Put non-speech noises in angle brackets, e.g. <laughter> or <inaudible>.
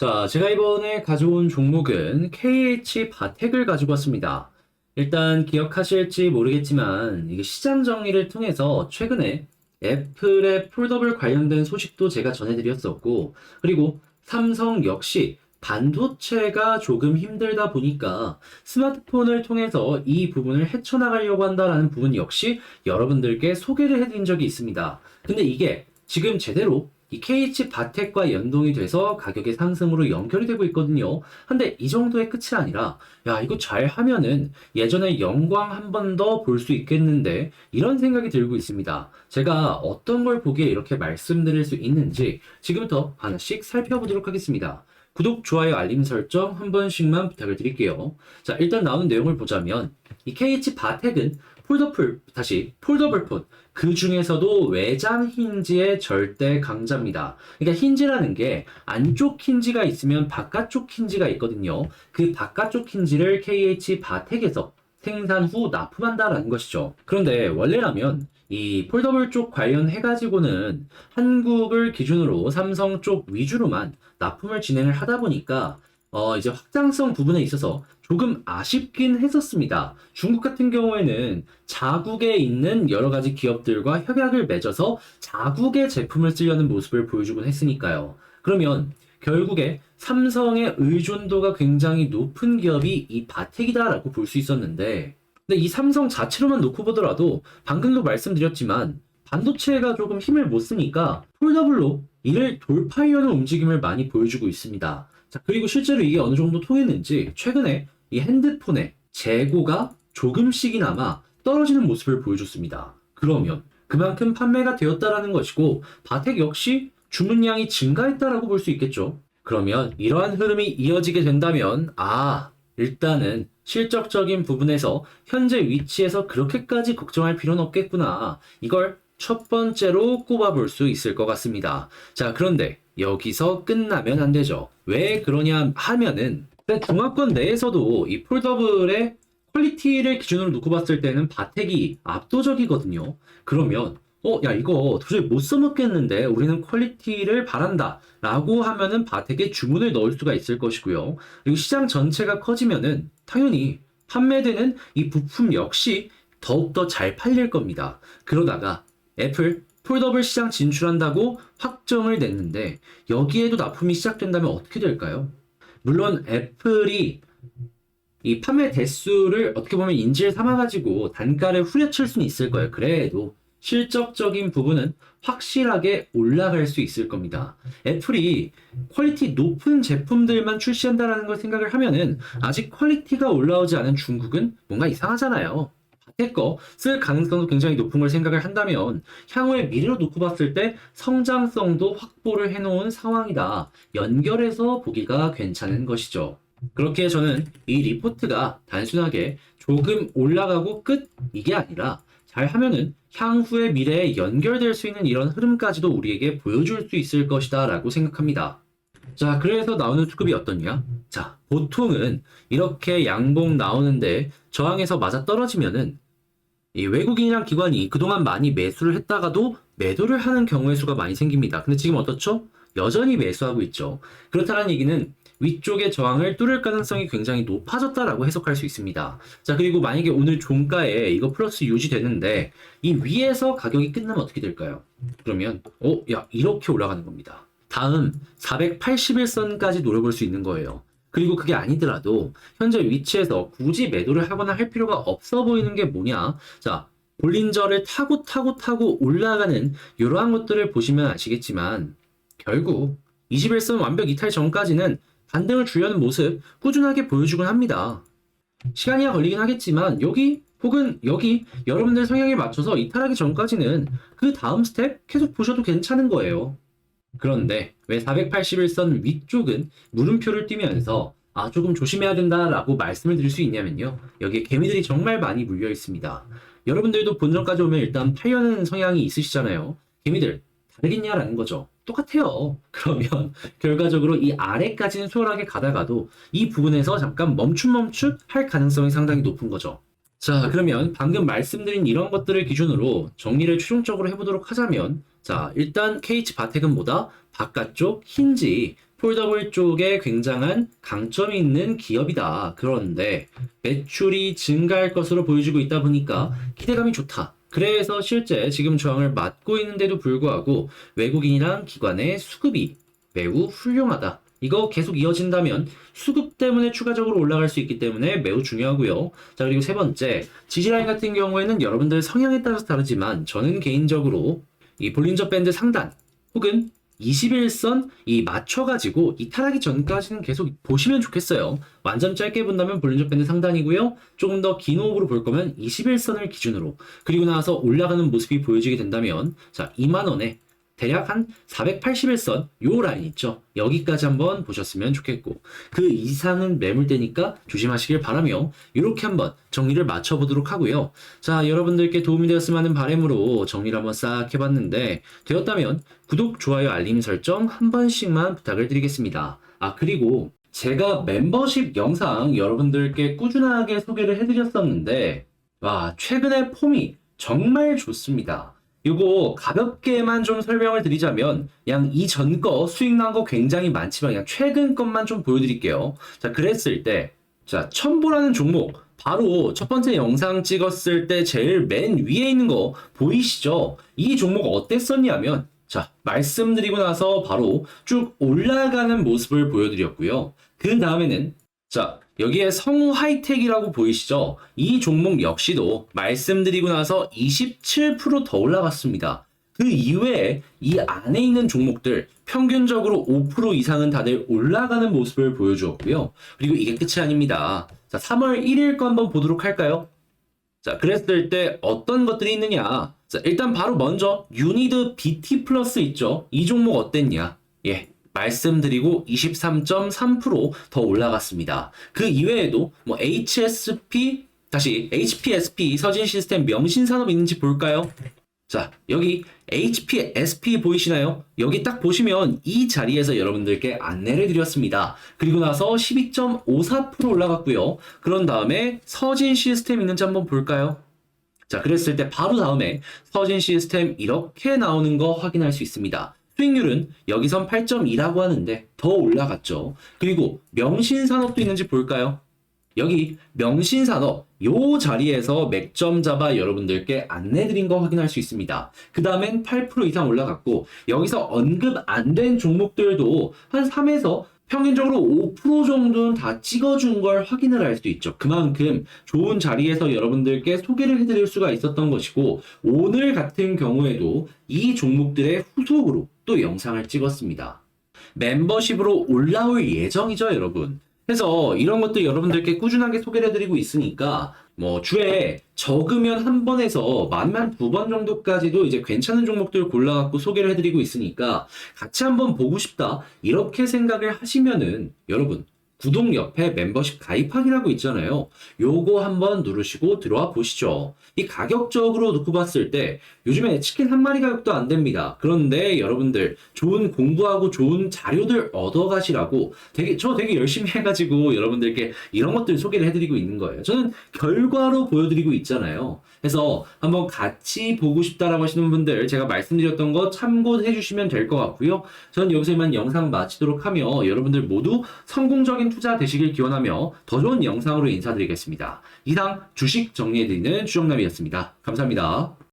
자, 제가 이번에 가져온 종목은 KH 바텍을 가지고 왔습니다. 일단 기억하실지 모르겠지만 이게 시장 정리를 통해서 최근에 애플의 폴더블 관련된 소식도 제가 전해드렸었고 그리고 삼성 역시 반도체가 조금 힘들다 보니까 스마트폰을 통해서 이 부분을 헤쳐나가려고 한다라는 부분 역시 여러분들께 소개를 해드린 적이 있습니다. 근데 이게 지금 제대로 이 KH 바텍과 연동이 돼서 가격의 상승으로 연결이 되고 있거든요. 근데 이 정도의 끝이 아니라, 야, 이거 잘 하면은 예전에 영광 한 번 더 볼 수 있겠는데, 이런 생각이 들고 있습니다. 제가 어떤 걸 보기에 이렇게 말씀드릴 수 있는지 지금부터 하나씩 살펴보도록 하겠습니다. 구독, 좋아요, 알림 설정 한 번씩만 부탁을 드릴게요. 자, 일단 나오는 내용을 보자면, 이 KH 바텍은 폴더풀, 다시 폴더블 폰, 그 중에서도 외장 힌지의 절대 강자입니다. 그러니까 힌지라는 게 안쪽 힌지가 있으면 바깥쪽 힌지가 있거든요. 그 바깥쪽 힌지를 KH 바텍에서 생산 후 납품한다라는 것이죠. 그런데 원래라면 이 폴더블 쪽 관련해가지고는 한국을 기준으로 삼성 쪽 위주로만 납품을 진행을 하다 보니까 어 이제 확장성 부분에 있어서 조금 아쉽긴 했었습니다. 중국 같은 경우에는 자국에 있는 여러 가지 기업들과 협약을 맺어서 자국의 제품을 쓰려는 모습을 보여주곤 했으니까요. 그러면 결국에 삼성의 의존도가 굉장히 높은 기업이 이 바텍이다라고 볼 수 있었는데, 근데 이 삼성 자체로만 놓고 보더라도 방금도 말씀드렸지만 반도체가 조금 힘을 못 쓰니까 폴더블로 이를 돌파하려는 움직임을 많이 보여주고 있습니다. 자, 그리고 실제로 이게 어느 정도 통했는지 최근에 이 핸드폰의 재고가 조금씩이나마 떨어지는 모습을 보여줬습니다. 그러면 그만큼 판매가 되었다라는 것이고 바텍 역시 주문량이 증가했다라고 볼 수 있겠죠. 그러면 이러한 흐름이 이어지게 된다면 아 일단은 실적적인 부분에서 현재 위치에서 그렇게까지 걱정할 필요는 없겠구나. 이걸 첫 번째로 꼽아볼 수 있을 것 같습니다. 자, 그런데 여기서 끝나면 안 되죠. 왜 그러냐 하면은 중화권 내에서도 이 폴더블의 퀄리티를 기준으로 놓고 봤을 때는 바텍이 압도적이거든요. 그러면 어, 야, 이거 도저히 못 써먹겠는데 우리는 퀄리티를 바란다. 라고 하면은 바텍에 주문을 넣을 수가 있을 것이고요. 그리고 시장 전체가 커지면은 당연히 판매되는 이 부품 역시 더욱더 잘 팔릴 겁니다. 그러다가 애플 폴더블 시장 진출한다고 확정을 냈는데 여기에도 납품이 시작된다면 어떻게 될까요? 물론 애플이 이 판매 대수를 어떻게 보면 인지를 삼아가지고 단가를 후려칠 수는 있을 거예요. 그래도 실적적인 부분은 확실하게 올라갈 수 있을 겁니다. 애플이 퀄리티 높은 제품들만 출시한다라는 걸 생각을 하면은 아직 퀄리티가 올라오지 않은 중국은 뭔가 이상하잖아요. 바텍 거쓸 가능성도 굉장히 높은 걸 생각을 한다면 향후의 미래로 놓고 봤을 때 성장성도 확보를 해놓은 상황이다. 연결해서 보기가 괜찮은 것이죠. 그렇게 저는 이 리포트가 단순하게 조금 올라가고 끝 이게 아니라 잘 하면은 향후의 미래에 연결될 수 있는 이런 흐름까지도 우리에게 보여줄 수 있을 것이다 라고 생각합니다. 자, 그래서 나오는 수급이 어떠냐? 자, 보통은 이렇게 양봉 나오는데 저항에서 맞아 떨어지면은 이 외국인이랑 기관이 그동안 많이 매수를 했다가도 매도를 하는 경우의 수가 많이 생깁니다. 근데 지금 어떻죠? 여전히 매수하고 있죠. 그렇다는 얘기는 위쪽의 저항을 뚫을 가능성이 굉장히 높아졌다라고 해석할 수 있습니다. 자, 그리고 만약에 오늘 종가에 이거 플러스 유지되는데 이 위에서 가격이 끝나면 어떻게 될까요? 그러면 어, 야, 이렇게 올라가는 겁니다. 다음 481선까지 노려볼 수 있는 거예요. 그리고 그게 아니더라도 현재 위치에서 굳이 매도를 하거나 할 필요가 없어 보이는 게 뭐냐? 자, 볼린저를 타고 타고 타고 올라가는 이러한 것들을 보시면 아시겠지만 결국 21선 완벽 이탈 전까지는 반등을 주려는 모습 꾸준하게 보여주곤 합니다. 시간이 걸리긴 하겠지만 여기 혹은 여기 여러분들 성향에 맞춰서 이탈하기 전까지는 그 다음 스텝 계속 보셔도 괜찮은 거예요. 그런데 왜 481선 위쪽은 물음표를 띄면서 아 조금 조심해야 된다라고 말씀을 드릴 수 있냐면요. 여기에 개미들이 정말 많이 물려 있습니다. 여러분들도 본전까지 오면 일단 팔려는 성향이 있으시잖아요. 개미들 다르겠냐라는 거죠. 똑같아요. <laughs> 그러면 결과적으로 이 아래까지는 수월하게 가다가도 이 부분에서 잠깐 멈춤멈춤 할 가능성이 상당히 높은 거죠. 자, 그러면 방금 말씀드린 이런 것들을 기준으로 정리를 최종적으로 해보도록 하자면, 자, 일단 KH 바텍은 뭐다? 바깥쪽 힌지, 폴더블 쪽에 굉장한 강점이 있는 기업이다. 그런데 매출이 증가할 것으로 보여지고 있다 보니까 기대감이 좋다. 그래서 실제 지금 저항을 맞고 있는데도 불구하고 외국인이랑 기관의 수급이 매우 훌륭하다. 이거 계속 이어진다면 수급 때문에 추가적으로 올라갈 수 있기 때문에 매우 중요하고요. 자, 그리고 세 번째, 지지라인 같은 경우에는 여러분들 성향에 따라서 다르지만 저는 개인적으로 이 볼린저 밴드 상단 혹은 21선 이 맞춰가지고 이탈하기 전까지는 계속 보시면 좋겠어요. 완전 짧게 본다면 볼린저 밴드 상단이고요. 조금 더 긴 호흡으로 볼 거면 21선을 기준으로 그리고 나서 올라가는 모습이 보여지게 된다면 자 2만 원에 대략 한 481선 요 라인 있죠. 여기까지 한번 보셨으면 좋겠고 그 이상은 매물대니까 조심하시길 바라며 이렇게 한번 정리를 맞춰보도록 하고요. 자 여러분들께 도움이 되었으면 하는 바람으로 정리를 한번 싹 해봤는데 되었다면 구독, 좋아요, 알림 설정 한 번씩만 부탁을 드리겠습니다. 아 그리고 제가 멤버십 영상 여러분들께 꾸준하게 소개를 해드렸었는데 와 최근에 폼이 정말 좋습니다. 이거 가볍게만 좀 설명을 드리자면 그냥 이전 거 수익 난 거 굉장히 많지만 그냥 최근 것만 좀 보여드릴게요. 자 그랬을 때 자 첨보라는 종목 바로 첫 번째 영상 찍었을 때 제일 맨 위에 있는 거 보이시죠? 이 종목 어땠었냐면 자 말씀드리고 나서 바로 쭉 올라가는 모습을 보여드렸고요. 그 다음에는 자, 여기에 성우 하이텍이라고 보이시죠? 이 종목 역시도 말씀드리고 나서 27%더 올라갔습니다. 그 이외에 이 안에 있는 종목들 평균적으로 5% 이상은 다들 올라가는 모습을 보여주었고요. 그리고 이게 끝이 아닙니다. 자, 3월 1일 거 한번 보도록 할까요? 자, 그랬을 때 어떤 것들이 있느냐? 자, 일단 바로 먼저 유니드 BT 플러스 있죠? 이 종목 어땠냐? 예, 말씀드리고 23.3%더 올라갔습니다. 그 이외에도 뭐 HSP 다시 HPSP 서진 시스템 명신 산업 있는지 볼까요? 자, 여기 HPSP 보이시나요? 여기 딱 보시면 이 자리에서 여러분들께 안내를 드렸습니다. 그리고 나서 12.54% 올라갔고요. 그런 다음에 서진 시스템 있는지 한번 볼까요? 자, 그랬을 때 바로 다음에 서진 시스템 이렇게 나오는 거 확인할 수 있습니다. 수익률은 여기선 8.2라고 하는데 더 올라갔죠. 그리고 명신산업도 있는지 볼까요? 여기 명신산업 요 자리에서 맥점 잡아 여러분들께 안내드린 거 확인할 수 있습니다. 그 다음엔 8% 이상 올라갔고 여기서 언급 안 된 종목들도 한 3에서 평균적으로 5% 정도는 다 찍어준 걸 확인을 할 수 있죠. 그만큼 좋은 자리에서 여러분들께 소개를 해드릴 수가 있었던 것이고 오늘 같은 경우에도 이 종목들의 후속으로 또 영상을 찍었습니다. 멤버십으로 올라올 예정이죠, 여러분. 그래서 이런 것들 여러분들께 꾸준하게 소개를 해드리고 있으니까 뭐 주에 적으면 한 번에서 만만 두 번 정도까지도 이제 괜찮은 종목들 골라갖고 소개를 해드리고 있으니까 같이 한번 보고 싶다 이렇게 생각을 하시면은 여러분 구독 옆에 멤버십 가입하기라고 있잖아요. 요거 한번 누르시고 들어와 보시죠. 이 가격적으로 놓고 봤을 때 요즘에 치킨 한 마리 가격도 안 됩니다. 그런데 여러분들 좋은 공부하고 좋은 자료들 얻어 가시라고 되게 저 되게 열심히 <laughs> 해가지고 여러분들께 이런 것들 소개를 해드리고 있는 거예요. 저는 결과로 보여드리고 있잖아요. 그래서 한번 같이 보고 싶다라고 하시는 분들 제가 말씀드렸던 거 참고해 주시면 될 것 같고요. 저는 여기서 이만 영상 마치도록 하며 여러분들 모두 성공적인 투자 되시길 기원하며 더 좋은 영상으로 인사드리겠습니다. 이상 주식 정리해드리는 주정남이었습니다. 감사합니다.